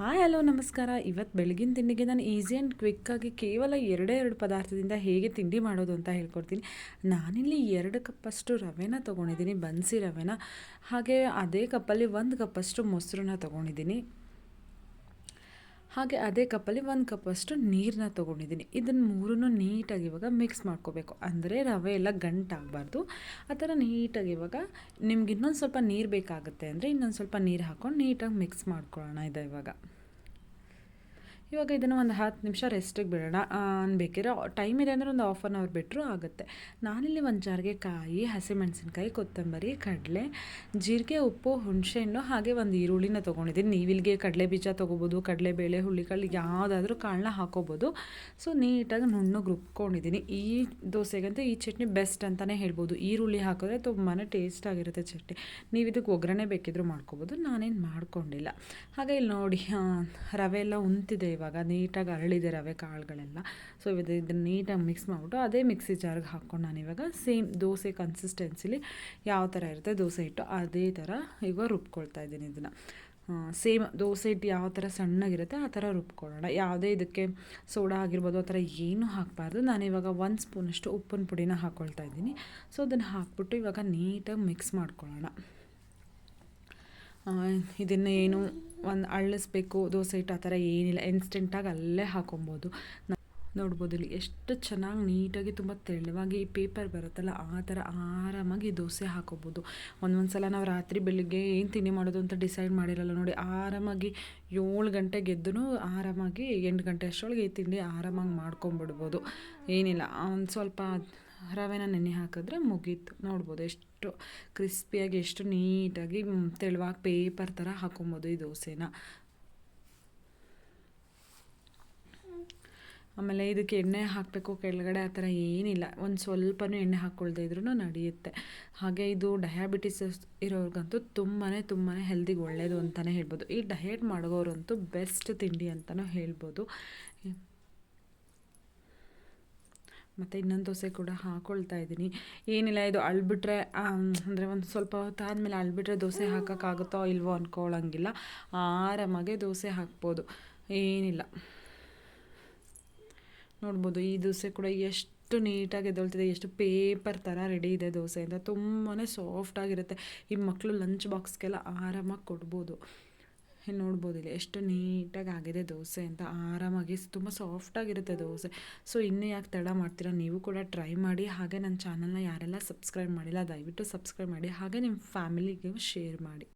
Hi hello ನಮಸ್ಕಾರ. ಇವತ್ತು ಬೆಳಗಿನ ತಿಂಡಿಗೆ ನಾನು ಈಸಿ ಆ್ಯಂಡ್ ಕ್ವಿಕ್ಕಾಗಿ ಕೇವಲ ಎರಡೇ ಎರಡು ಪದಾರ್ಥದಿಂದ ಹೇಗೆ ತಿಂಡಿ ಮಾಡೋದು ಅಂತ ಹೇಳ್ಕೊಡ್ತೀನಿ. ನಾನಿಲ್ಲಿ ಎರಡು ಕಪ್ಪಷ್ಟು ರವೆನ ತೊಗೊಂಡಿದ್ದೀನಿ, ಬನ್ಸಿ ರವೆನ. ಹಾಗೆ ಅದೇ ಕಪ್ಪಲ್ಲಿ ಒಂದು ಕಪ್ಪಷ್ಟು ಮೊಸರನ್ನ ತೊಗೊಂಡಿದ್ದೀನಿ. ಹಾಗೆ ಅದೇ ಕಪ್ಪಲ್ಲಿ ಒಂದು ಕಪ್ಪಷ್ಟು ನೀರನ್ನ ತೊಗೊಂಡಿದ್ದೀನಿ. ಇದನ್ನು ಮೂರನ್ನು ನೀಟಾಗಿ ಇವಾಗ ಮಿಕ್ಸ್ ಮಾಡ್ಕೋಬೇಕು. ಅಂದರೆ ರವೆ ಎಲ್ಲ ಗಂಟಾಗಬಾರ್ದು ಆ ಥರ ನೀಟಾಗಿ ಇವಾಗ ನಿಮ್ಗೆ ಇನ್ನೊಂದು ಸ್ವಲ್ಪ ನೀರು ಬೇಕಾಗುತ್ತೆ ಅಂದರೆ ಇನ್ನೊಂದು ಸ್ವಲ್ಪ ನೀರು ಹಾಕ್ಕೊಂಡು ನೀಟಾಗಿ ಮಿಕ್ಸ್ ಮಾಡ್ಕೊಳ್ಳೋಣ ಇದೆ ಇವಾಗ. ಇವಾಗ ಇದನ್ನು ಒಂದು ಹತ್ತು ನಿಮಿಷ ರೆಸ್ಟಿಗೆ ಬಿಡೋಣ. ಅನ್ಬೇಕಿರೋ ಟೈಮ್ ಇದೆ ಅಂದರೆ ಒಂದು ಹಾಫ್ ಆನ್ ಅವರ್ ಬಿಟ್ಟರು ಆಗುತ್ತೆ. ನಾನಿಲ್ಲಿ ಒಂದು ಜಾರಿಗೆ ಕಾಯಿ, ಹಸಿಮೆಣಸಿನ್ಕಾಯಿ, ಕೊತ್ತಂಬರಿ, ಕಡಲೆ, ಜೀರಿಗೆ, ಉಪ್ಪು ಹುಣಸೆಹಣ್ಣು ಹಾಗೆ ಒಂದು ಈರುಳ್ಳಿನ ತೊಗೊಂಡಿದ್ದೀನಿ. ನೀವಿಲ್ಗೆ ಕಡಲೆ ಬೀಜ ತೊಗೋಬೋದು ಕಡಲೆಬೇಳೆ ಹುಳ್ಳಿಕಾಳು, ಯಾವುದಾದ್ರೂ ಕಾಳನ್ನ ಹಾಕೋಬೋದು. ಸೊ ನೀಟಾಗಿ ನುಣ್ಣಗೆ ರುಬ್ಕೊಂಡಿದ್ದೀನಿ. ಈ ದೋಸೆಗಂತೂ ಈ ಚಟ್ನಿ ಬೆಸ್ಟ್ ಅಂತಲೇ ಹೇಳ್ಬೋದು. ಈರುಳ್ಳಿ ಹಾಕಿದ್ರೆ ತುಂಬಾ ಟೇಸ್ಟ್ ಆಗಿರುತ್ತೆ ಚಟ್ನಿ. ನೀವು ಇದಕ್ಕೆ ಒಗ್ಗರಣೆ ಬೇಕಿದ್ದರೂ ಮಾಡ್ಕೋಬೋದು. ನಾನೇನು ಮಾಡ್ಕೊಂಡಿಲ್ಲ. ಹಾಗೆ ಇಲ್ಲಿ ನೋಡಿ ರವೆ ಎಲ್ಲ ಉಂತಿದೆ ಇವಾಗ ನೀಟಾಗಿ ಅರಳಿದೆ ರವೆ ಕಾಳುಗಳೆಲ್ಲ. ಸೊ ಇದು ಇದನ್ನು ನೀಟಾಗಿ ಮಿಕ್ಸ್ ಮಾಡಿಬಿಟ್ಟು ಅದೇ ಮಿಕ್ಸಿ ಜಾರ್ಗೆ ಹಾಕ್ಕೊಂಡು ನಾನು ಇವಾಗ ಸೇಮ್ ದೋಸೆ ಕನ್ಸಿಸ್ಟೆನ್ಸಿಲಿ ಯಾವ ಥರ ಇರುತ್ತೆ ದೋಸೆ ಹಿಟ್ಟು ಅದೇ ಥರ ಇವಾಗ ರುಬ್ಕೊಳ್ತಾ ಇದ್ದೀನಿ ಇದನ್ನು. ಸೇಮ್ ದೋಸೆ ಹಿಟ್ಟು ಯಾವ ಥರ ಸಣ್ಣಗಿರುತ್ತೆ ಆ ಥರ ರುಬ್ಕೊಳ್ಳೋಣ. ಯಾವುದೇ ಇದಕ್ಕೆ ಸೋಡಾ ಆಗಿರ್ಬೋದು ಆ ಥರ ಏನೂ ಹಾಕಬಾರ್ದು. ನಾನು ಇವಾಗ ಒಂದು ಸ್ಪೂನಷ್ಟು ಉಪ್ಪಿನ ಪುಡಿನ ಹಾಕ್ಕೊಳ್ತಾ ಇದ್ದೀನಿ. ಸೊ ಅದನ್ನು ಹಾಕ್ಬಿಟ್ಟು ಇವಾಗ ನೀಟಾಗಿ ಮಿಕ್ಸ್ ಮಾಡ್ಕೊಳ್ಳೋಣ. ಇದನ್ನು ಏನು ಒಂದು ಅಳ್ಳಿಸ್ಬೇಕು, ದೋಸೆ ಹಿಟ್ಟು ಆ ಥರ ಏನಿಲ್ಲ. ಇನ್ಸ್ಟೆಂಟಾಗಿ ಅಲ್ಲೇ ಹಾಕೊಬೋದು. ನೋಡ್ಬೋದು ಇಲ್ಲಿ ಎಷ್ಟು ಚೆನ್ನಾಗಿ ನೀಟಾಗಿ ತುಂಬ ತೆಳುವಾಗಿ ಈ ಪೇಪರ್ ಬರುತ್ತಲ್ಲ, ಆ ಥರ ಆರಾಮಾಗಿ ದೋಸೆ ಹಾಕೋಬೋದು. ಒಂದೊಂದು ಸಲ ನಾವು ರಾತ್ರಿ ಬೆಳಿಗ್ಗೆ ಏನು ತಿಂಡಿ ಮಾಡೋದು ಅಂತ ಡಿಸೈಡ್ ಮಾಡಿರಲ್ಲ ನೋಡಿ, ಆರಾಮಾಗಿ ಏಳು ಗಂಟೆಗೆ ಎದ್ದು ಆರಾಮಾಗಿ ಎಂಟು ಗಂಟೆ ಅಷ್ಟರೊಳಗೆ ಈ ತಿಂಡಿ ಆರಾಮಾಗಿ ಮಾಡ್ಕೊಂಬಿಡ್ಬೋದು. ಏನಿಲ್ಲ, ಒಂದು ಸ್ವಲ್ಪ ರವೆನ ನೆನೆ ಹಾಕಿದ್ರೆ ಮುಗೀತು. ನೋಡ್ಬೋದು ಎಷ್ಟು ಕ್ರಿಸ್ಪಿಯಾಗಿ, ಎಷ್ಟು ನೀಟಾಗಿ ತೆಳುವಾಗಿ ಪೇಪರ್ ಥರ ಹಾಕೊಬೋದು ಈ ದೋಸೆನ. ಆಮೇಲೆ ಇದಕ್ಕೆ ಎಣ್ಣೆ ಹಾಕಬೇಕು ಕೆಳಗಡೆ, ಆ ಥರ ಏನಿಲ್ಲ. ಒಂದು ಸ್ವಲ್ಪನೂ ಎಣ್ಣೆ ಹಾಕ್ಕೊಳ್ದೆ ಇದ್ರೂ ನಡೆಯುತ್ತೆ. ಹಾಗೆ ಇದು ಡಯಾಬಿಟಿಸ್ ಇರೋರ್ಗಂತೂ ತುಂಬಾ ತುಂಬಾ ಹೆಲ್ದಿಗೆ ಒಳ್ಳೆಯದು ಅಂತಲೇ ಹೇಳ್ಬೋದು. ಈ ಡಯೆಟ್ ಮಾಡೋರಂತೂ ಬೆಸ್ಟ್ ತಿಂಡಿ ಅಂತಲೂ ಹೇಳ್ಬೋದು. ಮತ್ತು ಇನ್ನೊಂದು ದೋಸೆ ಕೂಡ ಹಾಕ್ಕೊಳ್ತಾ ಇದ್ದೀನಿ. ಏನಿಲ್ಲ, ಇದು ಅಳ್ಬಿಟ್ರೆ ಅಂದರೆ ಒಂದು ಸ್ವಲ್ಪ ಹೊತ್ತು ಆದಮೇಲೆ ಅಳ್ಬಿಟ್ರೆ ದೋಸೆ ಹಾಕೋಕ್ಕಾಗುತ್ತೋ ಇಲ್ವೋ ಅಂದ್ಕೊಳ್ಳೋಂಗಿಲ್ಲ ಆರಾಮಾಗೆ ದೋಸೆ ಹಾಕ್ಬೋದು. ಏನಿಲ್ಲ. ನೋಡ್ಬೋದು, ಈ ದೋಸೆ ಕೂಡ ಎಷ್ಟು ನೀಟಾಗಿ ಎದ್ದೊಳ್ತಿದೆ, ಎಷ್ಟು ಪೇಪರ್ ಥರ ರೆಡಿ ಇದೆ ದೋಸೆ ಅಂತ ತುಂಬಾ ಸಾಫ್ಟಾಗಿರುತ್ತೆ ಈ ಮಕ್ಕಳು ಲಂಚ್ ಬಾಕ್ಸ್ಗೆಲ್ಲ ಆರಾಮಾಗಿ ಕೊಡ್ಬೋದು. ಇಲ್ಲಿ ಎಷ್ಟು ನೀಟಾಗಿ ಆಗಿದೆ ದೋಸೆ ಅಂತ. ಆರಾಮಾಗಿ ತುಂಬ ಸಾಫ್ಟಾಗಿರುತ್ತೆ ದೋಸೆ. ಸೊ, ಇನ್ನೂ ಯಾಕೆ ತಡ ಮಾಡ್ತೀರಾ? ನೀವು ಕೂಡ ಟ್ರೈ ಮಾಡಿ. ಹಾಗೆ ನನ್ನ ಚಾನಲ್ನ ಯಾರೆಲ್ಲ ಸಬ್ಸ್ಕ್ರೈಬ್ ಮಾಡಿಲ್ಲ, ದಯವಿಟ್ಟು ಸಬ್ಸ್ಕ್ರೈಬ್ ಮಾಡಿ. ಹಾಗೆ ನಿಮ್ಮ ಫ್ಯಾಮಿಲಿಗೆ ಶೇರ್ ಮಾಡಿ.